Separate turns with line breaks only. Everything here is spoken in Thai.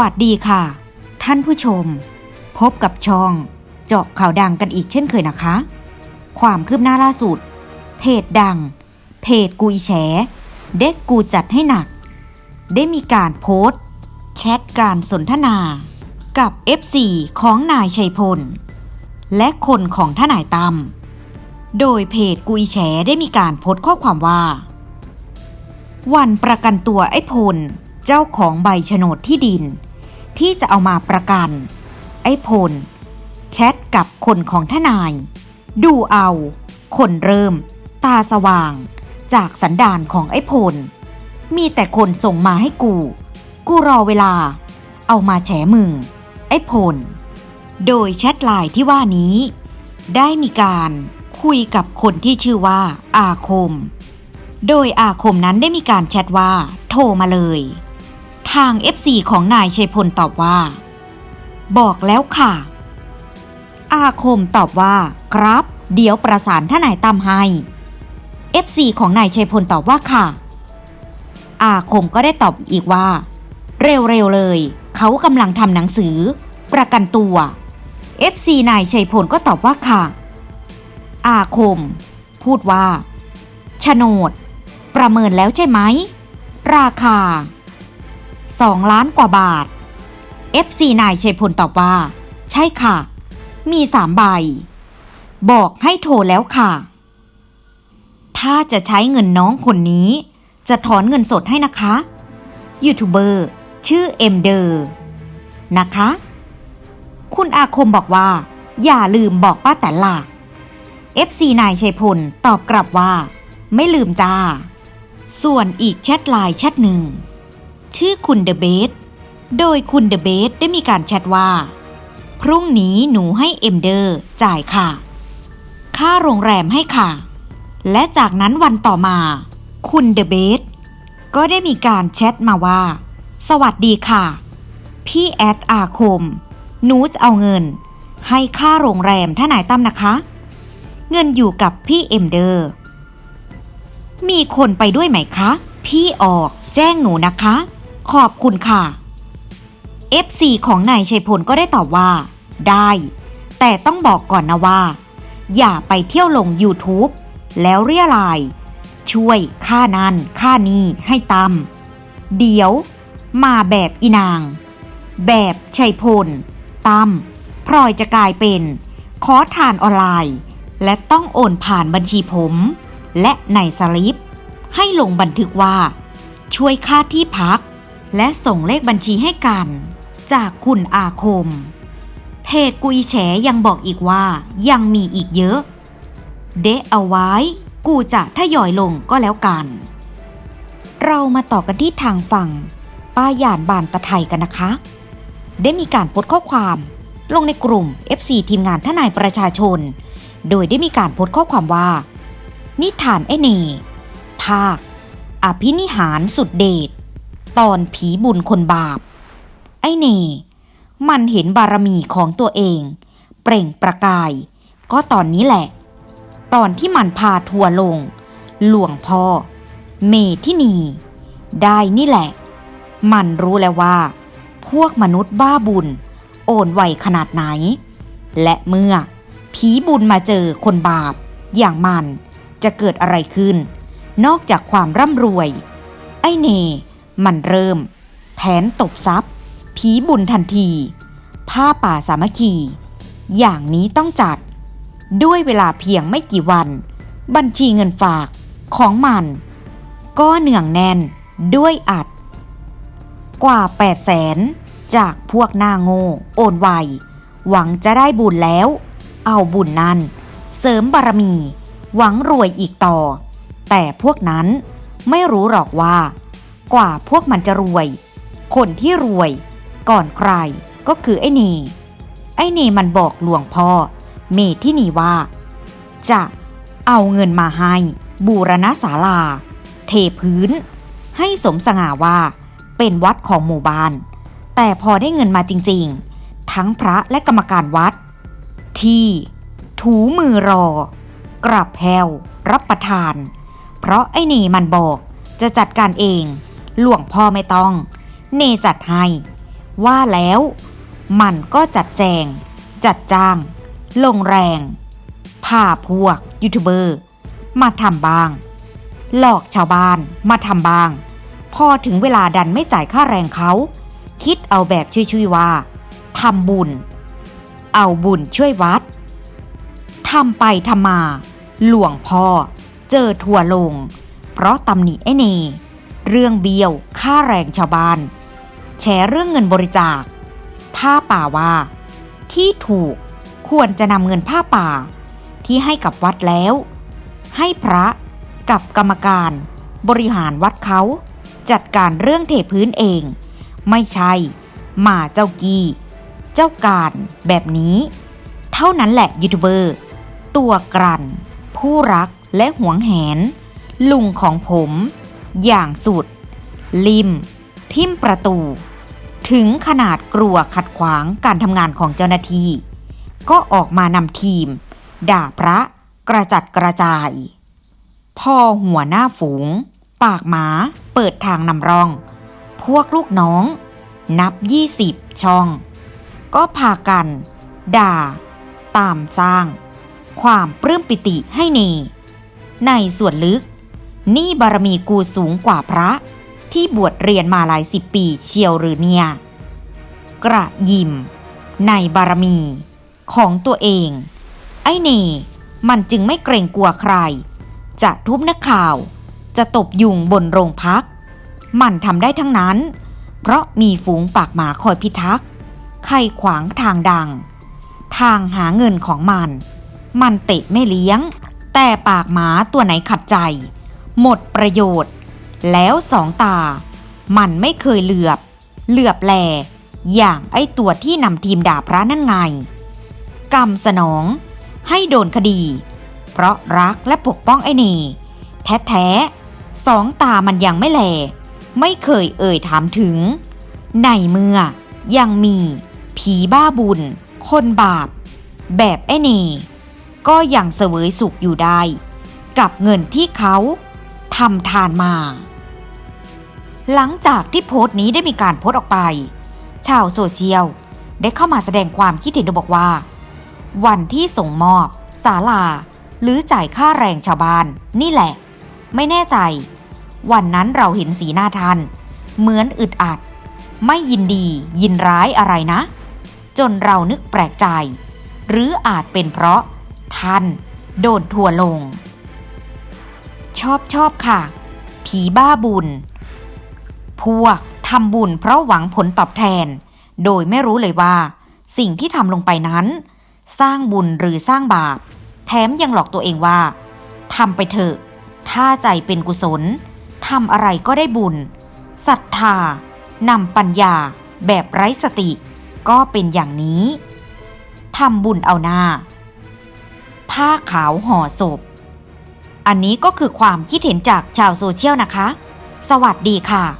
วัสดีค่ะ ท่านผู้ชม พบกับช่องเจาะข่าวดังกันอีกเช่นเคยนะคะ ความคืบหน้าล่าสุด เพจดัง เพจกุยแฉ เด็กกูจัดให้หนัก ได้มีการโพสต์แชทการสนทนา กับ FC ของนายชัยพล และคนของทนายตั้มโดยเพจกุยแฉได้มีการโพสต์ข้อความว่า วันประกันตัวไอ้พล เจ้าของใบโฉนดที่ดิน ที่จะเอามาประกัน ไอ้พล แชทกับคนของทนาย ดูเอา คนเริ่ม ตาสว่าง จากสันดานของไอ้พล มีแต่คนส่งมาให้กู กูรอเวลา เอามาแฉมึง ไอ้พล โดยแชทไลน์ที่ว่านี้ ได้มีการคุยกับคนที่ชื่อว่าอาคม โดยอาคมนั้นได้มีการแชทว่า โทรมาเลย ทาง FC ของนายชัยพลตอบว่า บอกแล้วค่ะ อาคมตอบว่า ครับ เดี๋ยวประสานทนายตั้มให้ FC ของนายชัยพลตอบว่าค่ะ อาคมก็ได้ตอบอีกว่า เร็วๆเลย เขากำลังทำหนังสือ ประกันตัว FC นายชัยพลก็ตอบว่าค่ะ อาคม พูดว่าโฉนด ประเมินแล้วใช่ไหม ราคา 2 ล้านกว่าบาท FC นายชัยพลตอบว่า ใช่ค่ะ มีสามใบ บอกให้โทรแล้วค่ะ ถ้าจะใช้เงินน้องคนนี้ จะถอนเงินสดให้นะคะยูทูบเบอร์ชื่อเอ็มเดอร์นะคะ คุณอาคมบอกว่า อย่าลืมบอกป้าแตนล่ะ FC นายชัยพลตอบกลับว่า ไม่ลืมจ้า ส่วนอีกแชทไลน์แชทหนึ่ง ชื่อคุณเดอะเบสโดยคุณเดอะเบสได้มีการแชทว่า พรุ่งนี้หนูให้เอ็มเดอร์จ่ายค่ะ ค่าโรงแรมให้ค่ะ และจากนั้นวันต่อมา คุณเดอะเบสก็ได้มีการแชทมาว่า สวัสดีค่ะ พี่แอดอาคม หนูจะเอาเงิน ให้ค่าโรงแรมท่านายตั้มนะคะ เงินอยู่กับพี่เอ็มเดอร์ มีคนไปด้วยไหมคะ พี่ออกแจ้งหนูนะคะ ขอบคุณค่ะ FC ของนายชัยพลก็ได้ตอบว่า ได้ แต่ต้องบอกก่อนนะว่า อย่าไปเที่ยวลง YouTube แล้วเรียลายช่วยค่านั้นค่านี้ให้ตามเดี๋ยวมาแบบอีนาง แบบชัยพลตั้มพลอยจะกลายเป็น ขอทานออนไลน์ และต้องโอนผ่านบัญชีผม และในสลิป ให้ลงบันทึกว่า ช่วยค่าที่พัก และส่งเลขบัญชีให้กัน จากคุณอาคม เพจกุยแฉยังบอกอีกว่ายังมีอีกเยอะ เดะเอาไว้ กูจะทยอยลงก็แล้วกัน เรามาต่อกันที่ทางฝั่ง ป้าหยานบานตะไทยกันนะคะ ได้มีการโพสต์ข้อความ ลงในกลุ่ม FC ทีมงานทนายประชาชน โดยได้มีการโพสต์ข้อความว่า นิทานไอเนภาคอภินิหารสุดเดช ตอนผีบุญคนบาป ไอเน่มันเห็นบารมีของตัวเอง เปล่งประกาย ก็ตอนนี้แหละ ตอนที่มันพาทัวลง หลวงพ่อ เมที่นี ได้นี่แหละ มันรู้แล้วว่า พวกมนุษย์บ้าบุญ โอนไวขนาดไหน และเมื่อ ผีบุญมาเจอคนบาป อย่างมันจะเกิดอะไรขึ้น นอกจากความร่ำรวย ไอเน มันเริ่ม แผนตบทรัพย์ ผีบุญทันที ผ้าป่าสามัคคี อย่างนี้ต้องจัด ด้วยเวลาเพียงไม่กี่วัน บัญชีเงินฝากของมัน ก็เหนื่องแน่นด้วยอัด กว่า 8 0 0แสนจากพวกหน้าโง่โอนไว หวังจะได้บุญแล้ว เอาบุญนั้น เสริมบารมี หวังรวยอีกต่อ แต่พวกนั้นไม่รู้หรอกว่า กว่าพวกมันจะรวย คนที่รวย ก่อนใครก็คือไอ้เน ไอ้เนมันบอกหลวงพ่อ เมที่นี่ว่า จะเอาเงินมาให้ บูรณะศาลา เทพื้น ให้สมสง่าว่า เป็นวัดของหมู่บ้าน แต่พอได้เงินมาจริงๆ ทั้งพระและกรรมการวัด ที่ ถูมือรอ กลับแพวรับประทาน เพราะไอ้เนมันบอกจะจัดการเอง หลวงพ่อไม่ต้อง เนจัดให้ ว่าแล้ว มันก็จัดแจง จัดจ้าง ลงแรงพาพวกยูทูบเบอร์ มาทำบ้าง หลอกชาวบ้านมาทำบ้าง พอถึงเวลาดันไม่จ่ายค่าแรงเขา คิดเอาแบบช่วยๆว่าทำบุญ เอาบุญช่วยวัดทำไปทำมา หลวงพ่อ เจอทัวร์ลง เพราะตำหนิไอเน เรื่องเบี้ยว ค่าแรงชาวบ้าน แฉเรื่องเงินบริจาค ผ้าป่าว่า ที่ถูกควรจะนำเงินผ้าป่า ที่ให้กับวัดแล้ว ให้พระกับกรรมการ บริหารวัดเขาจัดการเรื่องเทพื้นเอง ไม่ใช่หมาเจ้ากีเจ้าการแบบนี้ เท่านั้นแหละยูทูบเบอร์ ตัวกลั่นผู้รักและหวงแหน ลุงของผม อย่างสุด ลิม ทิมประตู ถึงขนาดกลัวขัดขวางการทำงานของเจ้าหน้าที่ ก็ออกมานำทีม ด่าพระกระจัดกระจายพ่อหัวหน้าฝูง ปากหมาเปิดทางนำร่อง พวกลูกน้อง นับยี่สิบช่อง ก็พากัน ด่า ตามสร้าง ความปลื้มปิติให้เน ในส่วนลึก นี่บารมีกูสูงกว่าพระ ที่บวชเรียนมาหลายสิบปีเชียวหรือเนี่ย กระยิมในบารมี ของตัวเอง ไอ้เน่มันจึงไม่เกรงกลัวใคร จะทุบนักข่าว จะตบยุงบนโรงพัก มันทำได้ทั้งนั้น เพราะมีฝูงปากหมาคอยพิทักษ์ใครขวางทางดัง ทางหาเงินของมัน มันเตะไม่เลี้ยง แต่ปากหมาตัวไหนขัดใจ หมดประโยชน์ แล้วสองตา มันไม่เคยเหลือบ เหลือบแล อย่างไอตัวที่นำทีมด่าพระนั่นไง กรรมสนอง ให้โดนคดี เพราะรักและปกป้องไอเนแท้ๆสองตามันยังไม่แล ไม่เคยเอ่ยถามถึง ในเมื่อยังมี ผีบ้าบุญ คนบาป แบบไอเนก็ยังเสวยสุขอยู่ได้ กับเงินที่เขา ทำทานมา หลังจากที่โพสต์นี้ได้มีการโพสต์ออกไป ชาวโซเชียลได้เข้ามาแสดงความคิดเห็นโดยบอกว่า วันที่ส่งมอบศาลา หรือจ่ายค่าแรงชาวบ้าน นี่แหละ ไม่แน่ใจ วันนั้นเราเห็นสีหน้าท่าน เหมือนอึดอัด ไม่ยินดียินร้ายอะไรนะ จนเรานึกแปลกใจ หรืออาจเป็นเพราะท่านโดนทัวลง ชอบชอบค่ะ ผีบ้าบุญ พวกทำบุญเพราะหวังผลตอบแทน โดยไม่รู้เลยว่า สิ่งที่ทำลงไปนั้น สร้างบุญหรือสร้างบาป แถมยังหลอกตัวเองว่าทำไปเถอะ ถ้าใจเป็นกุศลทำอะไรก็ได้บุญศรัทธานำปัญญาแบบไร้สติ ก็เป็นอย่างนี้ทำบุญเอาหน้า ผ้าขาวห่อศพ อันนี้ก็คือความคิดเห็นจากชาวโซเชียลนะคะ สวัสดีค่ะ